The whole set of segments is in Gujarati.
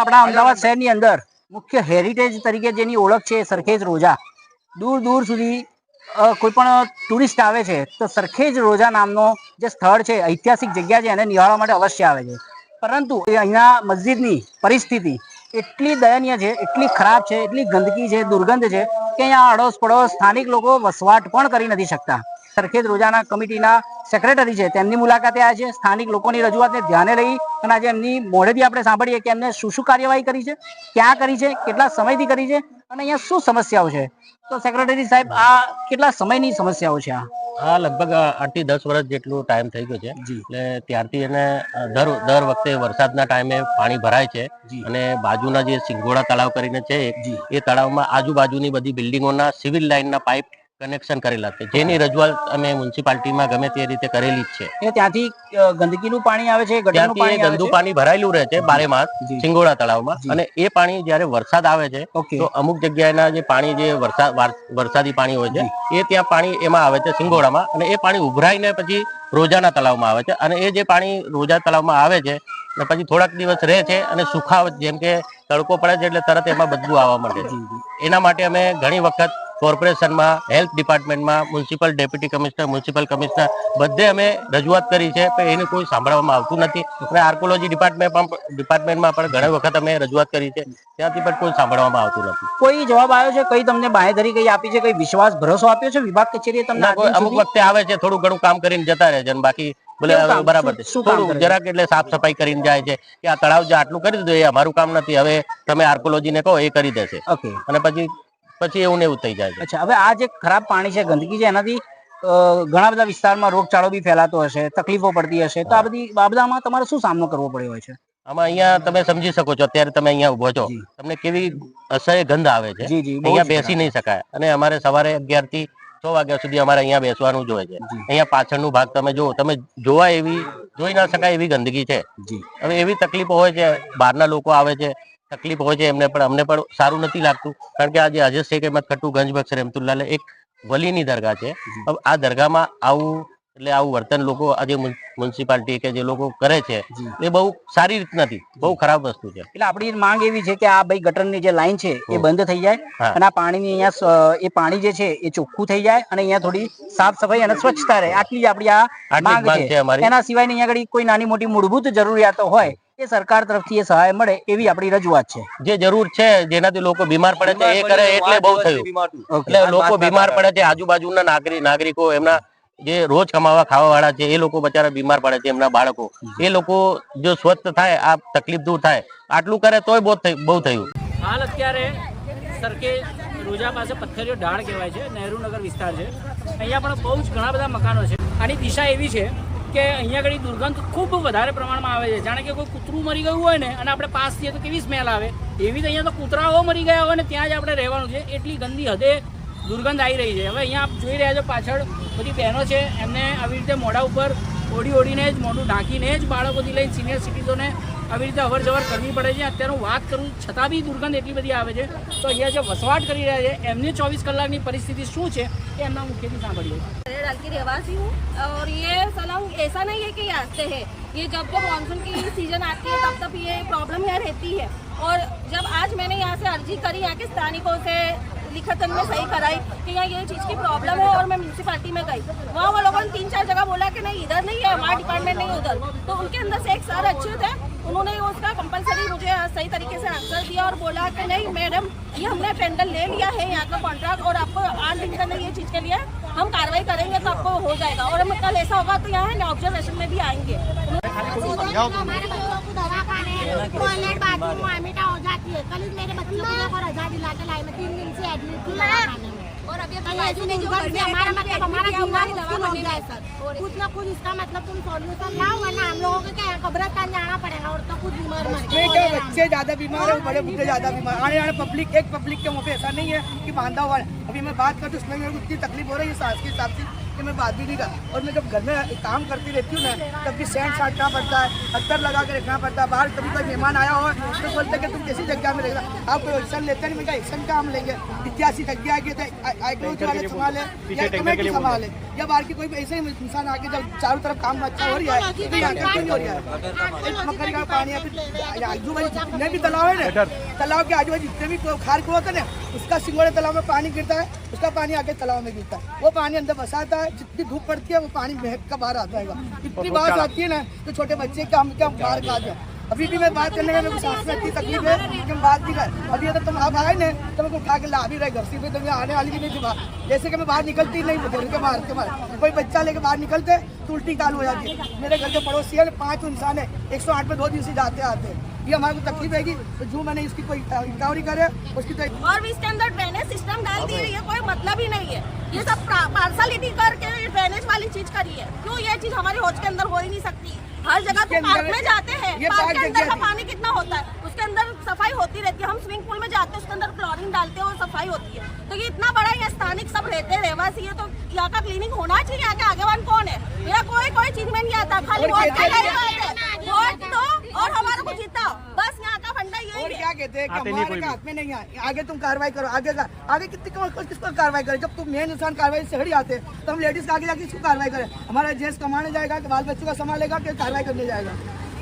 આપણા અમદાવાદ શહેરની અંદર મુખ્ય હેરિટેજ તરીકે જેની ઓળખ છે સરખેજ રોજા. દૂર દૂર સુધી કોઈ પણ ટુરિસ્ટ આવે છે તો સરખેજ રોજા નામનો જે સ્થળ છે ઐતિહાસિક જગ્યા છે એને નિહાળવા માટે અવશ્ય આવે છે. પરંતુ એ અહીંયા મસ્જિદની પરિસ્થિતિ એટલી દયનીય છે એટલી ખરાબ છે એટલી ગંદકી છે દુર્ગંધ છે કે અહીંયા અડોસ પડોસ સ્થાનિક લોકો વસવાટ પણ કરી નથી શકતા. સરખેજ રોજાના કમિટીના સેક્રેટરી છે. તેમની મુલાકાતે છે સ્થાનિક લોકોની રજૂઆતને ધ્યાને લઈ અને આજે એમની મોઢેથી આપણે સાંભળીએ કે એમને શું શું કાર્યવાહી કરી છે ક્યાં કરી છે કેટલા સમયથી કરી છે અને અહીંયા શું સમસ્યાઓ છે. તો સેક્રેટરી સાહેબ આ કેટલા સમયની સમસ્યાઓ છે આ? આ લગભગ આઠથી દસ વર્ષ જેટલું ટાઈમ થઈ ગયો છે. એટલે ત્યારથી એને દર દર વખતે વરસાદના ટાઈમે પાણી ભરાય છે અને બાજુના જે સિંગોડા તળાવ કરીને છે એ તળાવમાં આજુબાજુની બધી બિલ્ડિંગોના સિવિલ લાઇનના પાઇપ કનેક્શન કરેલા છે. જેની રજૂઆત અમે મ્યુનિસિપાલિટીમાં ગમે તે રીતે કરેલી જ છે. ત્યાંથી ગંદકીનું પાણી આવે છે ત્યાંથી ગંદુ પાણી ભરાયેલું રહે છે બારે માસ સિંગોડા તળાવમાં. અને એ પાણી જ્યારે વરસાદ આવે છે તો અમુક જગ્યાએના જે પાણી જે વરસાદ વરસાદી પાણી હોય છે એ ત્યાં પાણી એમાં આવે છે સિંગોડામાં. અને એ પાણી ઉભરાઈને પછી રોજાના તળાવમાં આવે છે. અને એ જે પાણી રોજા તળાવમાં આવે છે અને પછી થોડાક દિવસ રહે છે અને સુખાવ જેમ કે તડકો પડે છે એટલે તરત એમાં બદબુ આવવા માંડે છે. એના માટે અમે ઘણી વખત કોર્પોરેશનમાં health ડિપાર્ટમેન્ટમાં municipal deputy commissioner municipal commissioner બધે અમે રજૂઆત કરી છે પણ એને કોઈ સાંભળવામાં આવતું નથી. અને આર્કોલોજી ડિપાર્ટમેન્ટ પણ ડિપાર્ટમેન્ટમાં પણ ઘણી વખત અમે રજૂઆત કરી છે ત્યાંથી પણ કોઈ સાંભળવામાં આવતું નથી. કોઈ જવાબ આવ્યો છે? કઈ તમને બાંહેધરી કઈ આપી છે? કઈ વિશ્વાસ ભરોસો આપ્યો છે? વિભાગ કચેરીએ તમને અમુક વખતે આવે છે થોડું ઘણું કામ કરીને જતા રહે છે બાકી બરાબર છે. થોડું જરાક એટલે સાફ સફાઈ કરીને જાય છે કે આ તળાવ જે આટલું કરી દીધું એ અમારું કામ નથી હવે તમે આર્કોલોજી ને કહો એ કરી દેશે. ઓકે. અને પછી પછી એવું ને એવું થઈ જાય છે. અચ્છા હવે આ જે ખરાબ પાણી છે ગંદકી છે એનાથી ઘણા બધા વિસ્તારમાં રોગચાળો બી ફેલાતો હશે તકલીફો પડતી હશે. તો આ બધી બાબતમાં તમારે શું સામનો કરવો પડ્યો હોય છે? આમાં અહીંયા તમે સમજી શકો છો અત્યારે તમે અહીંયા ઊભો છો તમને કેવી અસહ્ય ગંધ આવે છે. જી જી અહીંયા બેસી નહીં શકાય. અને અમારે સવારે અગિયારથી છ વાગ્યા સુધી અમારે અહીંયા બેસવાનું જ હોય છે. જી. અહીંયા પાછળનું ભાગ તમે જુઓ તમે જોવા એવી જોઈ ના શકાય એવી ગંદકી છે. હવે એવી તકલીફો હોય છે બહારના લોકો આવે છે તકલીફ હોય છે એમને પણ અમને પણ સારું નથી લાગતું. કારણ કે આજે અજય શેખ અહેમદ ખટ્ટુ ગંજભક્ષ રહેમતુલ્લાલે એક વલીની દરગાહ છે. આ દરગાહમાં આવું એટલે આવું વર્તન લોકો આજે મ્યુનિસિપાલિટી કે જે લોકો કરે છે એ બહુ સારી રીત નથી. બહુ ખરાબ વસ્તુ છે. એટલે આપણી માંગ એવી છે કે આ ભાઈ ગટરની જે લાઈન છે એ બંધ થઈ જાય અને આ પાણીની અહીંયા એ પાણી જે છે એ ચોખ્ખું થઈ જાય અને અહીંયા થોડી સાફ સફાઈ અને સ્વચ્છતા રહે. આટલી આપણી આ માંગ છે. એના સિવાયની અહીંયા આગળ કોઈ નાની મોટી મૂળભૂત જરૂરિયાતો હોય એ સરકાર તરફથી એ સહાય મળે એવી આપણી રજૂઆત છે. જે જરૂર છે જેનાથી લોકો બીમાર પડે છે એ કરે એટલે બહુ થયું. એટલે લોકો બીમાર પડે છે આજુબાજુના નાગરિક નાગરિકો એમના જે રોજ કમાવા ખાવા વાળા છે એ લોકો બચારા બીમાર પડે છે એમના બાળકો. એ લોકો જો સ્વસ્થ થાય આ તકલીફ દૂર થાય આટલું કરે તોય બહુ બહુ થયું. હાલ અત્યારે સરકે રોજા પાસે પથ્થરીઓ ઢાળ કહેવાય છે નહેરુનગર વિસ્તાર છે. અહીંયા પણ બહુ જ ઘણા બધા મકાનો છે. આની દિશા એવી છે કે અહીંયા આગળ દુર્ગંધ ખૂબ વધારે પ્રમાણમાં આવે છે જાણે કે કોઈ કૂતરું મરી ગયું હોય ને અને આપણે પાસ થઈએ તો કેવી સ્મેલ આવે એવી તો અહીંયા તો કૂતરાઓ મરી ગયા હોય ને ત્યાં જ આપણે રહેવાનું છે એટલી ગંદી હદે દુર્ગંધ આવી રહી છે હવે અહીંયા આપ જોઈ રહ્યા છો પાછળ બધી બહેનો છે એમને આવી રીતે મોઢા ઉપર ઓડી ઓડીને જ મોઢું ઢાંકીને જ બાળકોથી લઈને સિનિયર સિટીઝોને આવી રીતે અવર જવર કરવી પડે છે અત્યારે હું વાત કરું છતાં બી દુર્ગંધ એટલી બધી આવે છે તો અહીંયા જે વસવાટ કરી રહ્યા છે એમની ચોવીસ કલાકની પરિસ્થિતિ શું છે એ એમના મુખ્યથી સાંભળીએ अरे डाल की रहवासी हूँ और ये सलाह ऐसा नहीं है कि ये आते हैं। ये जब जब मानसून की सीज़न आती है, तब तब ये प्रॉब्लम यहाँ रहती है। और जब आज मैंने यहाँ से अर्जी करी, यहाँ के स्थानिकों से लिखतन में सही कराई कि यहाँ ये चीज़ की प्रॉब्लम है और मैं म्यूनसिपाली में गई। वहाँ वो लोगों ने तीन चार जगह बोला कि नहीं, इधर नहीं है, हमारा डिपार्टमेंट नहीं उधर। तो उनके अंदर से एक सर अच्छे थे, उन्होंने उसका कंपलसरी मुझे सही तरीके से आंसर दिया और बोला कि नहीं मैडम ये हमने टेंडर ले लिया है यहाँ का कॉन्ट्रैक्ट और आपको आठ दिन के अंदर ये चीज़ के लिए हम कार्रवाई करेंगे तो आपको हो जाएगा। और हम कल ऐसा होगा तो यहाँ है ना ऑब्जर्वेशन में भी आएँगे। टॉयलेट बाथरूम हो जाती है। कल मेरे बच्चों को को रजा दिला के लाई मैं तीन दिन से एडमिट थी दवा खाने में और अभी ऐसी नहीं जो हमारा मतलब हमारा जीवन मुश्किल हो जाए सर कुछ ना कुछ इसका मतलब तुम सॉल्यूशन लाओ वरना हम लोगों को क्या कब्रस्तान जाना पड़ेगा और तो कुछ बीमार मर नहीं क्या बच्चे ज्यादा बीमार है बड़े बूढ़े ज्यादा बीमार आने वाले पब्लिक एक पब्लिक के मुंह पे ऐसा नहीं है कि बांधा हुआ है अभी मैं बात करती हूँ उसमें मेरे को इतनी तकलीफ हो रही है सांस की हिसाब से कि मैं बात भी नहीं कर और मैं जब घर में काम करती रहती हूँ ना तब भी सेंट साटना पड़ता है अत्तर लगा के रखना पड़ता है बाहर कभी कोई मेहमान आया हो तो बोलते कि तुम कैसी जगह में रहेगा आप कोई एक्शन लेते नहीं मैं क्या एक्शन का हम लेंगे? इतिहासी जगह आगे थे आईक्रोच वाले संभाले या कमेटी संभाले। या बाहर की कोई ऐसे ही इंसान आके जब चारों तरफ़ काम अच्छा हो रहा है तो यहाँ का क्यों नहीं हो रहा है? एक का पानी या फिर आजू बाजू जितने भी तालाब है ना तालाब के आजू बाजू जितने भी खार कुआ होते हैं ना उसका सिंगोड़े तालाब में पानी गिरता है उसका पानी आके तालाब में गिरता है। वो पानी अंदर बसाता है जितनी धूप पड़ती है वो पानी महक का बाहर आता है इतनी बात आती है ना तो छोटे बच्चे का हम क्या बाहर का जाए। अभी भी मैं बात करने का मेरे को सांस में इतनी तकलीफ़ है कि हम बात नहीं कर अभी अगर तुम आप आए ना तो को उठा के ला भी रहे घर से भी तो मैं आने वाली भी नहीं थी बाहर। जैसे कि मैं बाहर निकलती नहीं घर के बाहर के बाहर। कोई बच्चा लेके बाहर निकलते तो उल्टी काल हो जाती है। मेरे घर के पड़ोसी है पाँच इंसान है। एक सौ आठ में दो दिन से जाते आते हैं। ये हमारे को तकलीफ़ हैगी तो जो मैंने इसकी कोई इंक्वायरी करे उसकी तो और भी इसके अंदर ड्रेनेज सिस्टम डाल दिए ये कोई मतलब ही नहीं है। ये सब पार्सलिटी करके ड्रेनेज वाली चीज़ करी है। क्यों ये चीज़ हमारी होज के अंदर हो ही नहीं सकती? हर जगह तो पार्क में जाते हैं। पार्क के अंदर का पानी कितना होता है? उसके अंदर सफ़ाई होती रहती है। हम स्विमिंग पूल में जाते हैं उसके अंदर क्लोरीन डालते हैं और सफ़ाई होती है। तो ये इतना बड़ा ये स्थानिक सब रहते हैं रहवासी है तो यहाँ का क्लीनिंग होना चाहिए यहाँ के आगेवान कौन है? यहाँ कोई कोई चीज़ में नहीं आता। खाली वोट का हैं- ही बात है वोट दो और हमारे को जिताओ बस यहाँ का फंडा और कि हमारे हाथ में नहीं है आगे तुम कार्रवाई करो आगे का आगे कितनी कौन किस पर कार्रवाई करे? जब तुम मेन इंसान कार्रवाई से हड़ी आते हैं तो हम लेडीज़ का आगे जाके किसको कार्रवाई करें? हमारा जेंट्स कमाने जाएगा कि बाल बच्चों का संभालेगा कि कार्रवाई करने जाएगा।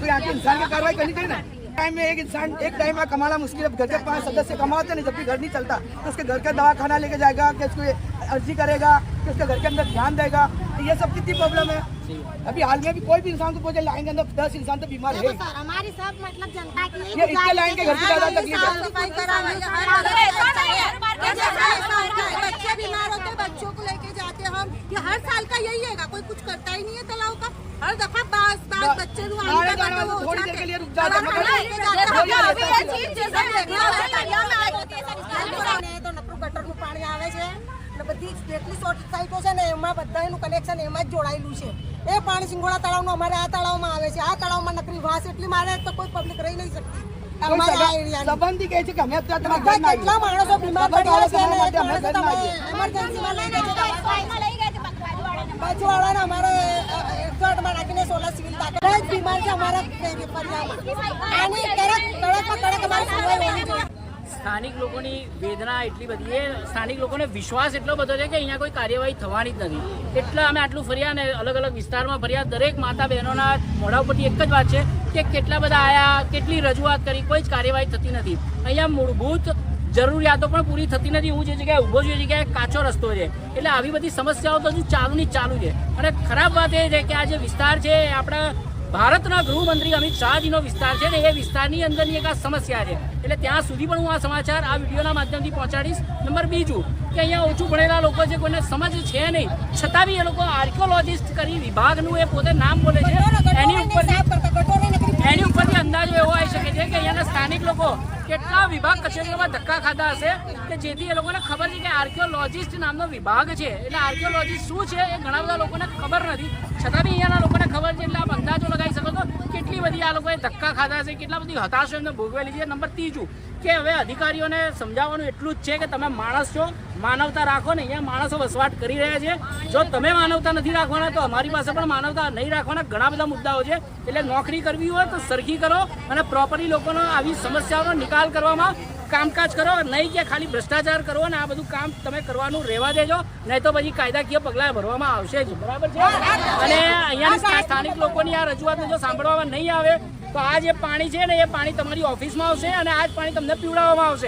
तो यहाँ के इंसान की कार्रवाई करनी चाहिए ना? टाइम में एक इंसान एक टाइम में कमाना मुश्किल है। घर के पाँच सदस्य कमाते नहीं जब भी घर नहीं चलता तो उसके घर का दवा खाना लेके जाएगा कि उसको अर्जी करेगा कि उसके घर के अंदर ध्यान देगा। तो ये सब कितनी प्रॉब्लम है? अभी हाल में भी कोई भी इंसान को पूछे लाइन के अंदर दस इंसान तो बीमार है। हमारी सब मतलब जनता की ये इसके लाइन के घर की ज़्यादा हर तकलीफ़ है। बच्चे बीमार होते बच्चों को लेके जाते हम। ये हर साल का यही है कोई कुछ करता ही नहीं है तालाब का। हर दफ़ा बच्चे जो आने आने जाने का वाले वो थोड़ी देर उठाते के लिए हैं। रुक जाते हैं, और हम मगर- लेके जाते हैं, रोज हम रहता अभी है। ये चीज जैसे देखना है, અહીંયા અમે આ- તો નકરું ગટરનું પાણી આવે છે ને બધી જેટલી સોસાયટીઓ છે ને એમાં બધાનું કનેક્શન એમાં જ જોડાયેલું છે એ પાણી સિંગોડા તળાવનું અમારે આ તળાવમાં આવે છે આ તળાવમાં નકરી વાસ એટલી મારે તો કોઈ પબ્લિક રહી નહીં શકતી કોઈ અમારા આ સગા- એરિયાની સંબંધી કહે છે કે અમે અત્યારે તમારા બધા ઘરના કેટલા આવીએ. માણસો બીમાર બધા પડ્યા છે સ્થાનિક લોકોની વેદના એટલી બધી એ સ્થાનિક લોકોને વિશ્વાસ એટલો બધો છે કે અહીંયા કોઈ કાર્યવાહી થવાની જ નથી. એટલે અમે આટલું ફર્યા ને અલગ અલગ વિસ્તારમાં ફર્યા. દરેક માતા બહેનોના મોઢા ઉપરથી એક જ વાત છે કે કેટલા બધા આયા, કેટલી રજૂઆત કરી, કોઈ જ કાર્યવાહી થતી નથી. અહીંયા મૂળભૂત જરૂરિયાતો પણ પૂરી થતી નથી. હું જે જગ્યાએ ઊભો છું એ જગ્યાએ કાચો રસ્તો છે. એટલે આવી બધી સમસ્યાઓ તો હજુ ચાલુ ની જ ચાલુ છે. અને ખરાબ વાત એ છે કે આ જે વિસ્તાર છે એ આપણા ભારતના ગૃહમંત્રી અમિત શાહજીનો વિસ્તાર છે ને એ વિસ્તારની અંદરની એક આ સમસ્યા છે. એટલે ત્યાં સુધી પણ હું આ સમાચાર આ વિડીયોના માધ્યમથી પહોંચાડીશ. નંબર બીજું કે અહીંયા ઓછું ભણેલા લોકો છે કોઈને સમજ છે નહીં. છતાં બી એ લોકો આર્કિયોલોજિસ્ટ કરી વિભાગનું એ પોતે નામ બોલે છે. એની ઉપરથી એની ઉપરથી અંદાજો એવો આવી શકે છે કે અહીંયાના સ્થાનિક લોકો કેટલા વિભાગ કચેરીઓમાં ધક્કા ખાધા હશે કે જેથી એ લોકોને ખબર છે કે આર્કિયોલોજિસ્ટ નામનો વિભાગ છે. એટલે આર્કિયોલોજિસ્ટ શું છે એ ઘણા બધા લોકોને ખબર નથી. છતાં બી અહીંયાના લોકોને ખબર છે એટલે આપ અંદાજો લગાવી શકો તો કેટલી બધી આ લોકોએ ધક્કા ખાધા છે કેટલા બધી હતાશો એમને ભોગવેલી છે. નંબર ત્રીજું, કે હવે અધિકારીઓને સમજાવવાનું એટલું જ છે કે તમે માણસ છો માનવતા રાખો ને, અહીંયા માણસો વસવાટ કરી રહ્યા છે. જો તમે માનવતા નથી રાખવાના, તો અમારી પાસે પણ માનવતા નહીં રાખવાના ઘણા બધા મુદ્દાઓ છે. એટલે નોકરી કરવી હોય તો સરખી કરો અને પ્રોપરલી લોકોનો આવી સમસ્યાઓનો નિકાલ કરવામાં કામકાજ કરો, નહીં કે ખાલી ભ્રષ્ટાચાર કરો અને આ બધું કામ તમે કરવાનું રહેવા દેજો. નહીં તો પછી કાયદાકીય પગલાં ભરવામાં આવશે જ. બરાબર છે? અને અહીંયા સ્થાનિક લોકોની આ રજૂઆતને જો સાંભળવામાં નહીં આવે, તો આ જે પાણી છે ને, એ પાણી તમારી ઓફિસમાં આવશે અને આ જ પાણી તમને પીવડાવવામાં આવશે.